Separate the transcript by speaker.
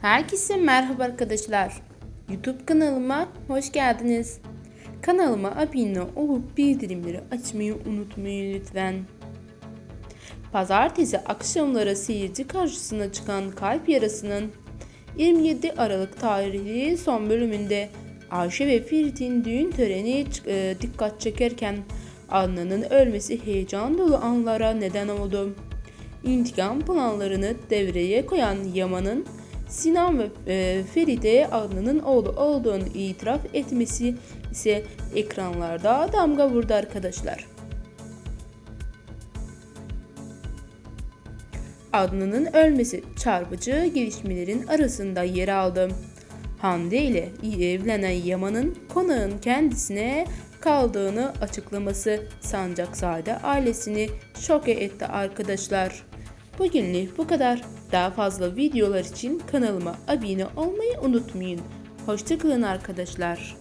Speaker 1: Herkese merhaba arkadaşlar. YouTube kanalıma hoş geldiniz. Kanalıma abone olup bildirimleri açmayı unutmayın lütfen. Pazartesi akşamları seyirci karşısına çıkan Kalp Yarası'nın 27 Aralık tarihli son bölümünde Ayşe ve Ferit'in düğün töreni e, dikkat çekerken Adnan'ın ölmesi heyecan dolu anlara neden oldu. İntikam planlarını devreye koyan Yaman'ın Sinan ve e, Feride Adnan'ın oğlu olduğunu itiraf etmesi ise ekranlarda damga vurdu arkadaşlar. Adnan'ın ölmesi çarpıcı gelişmelerin arasında yer aldı. Hande ile evlenen Yaman'ın konağın kendisine kaldığını açıklaması Sancakzade ailesini şoke etti arkadaşlar. Bugünlük bu kadar. Daha fazla videolar için kanalıma abone olmayı unutmayın. Hoşçakalın arkadaşlar.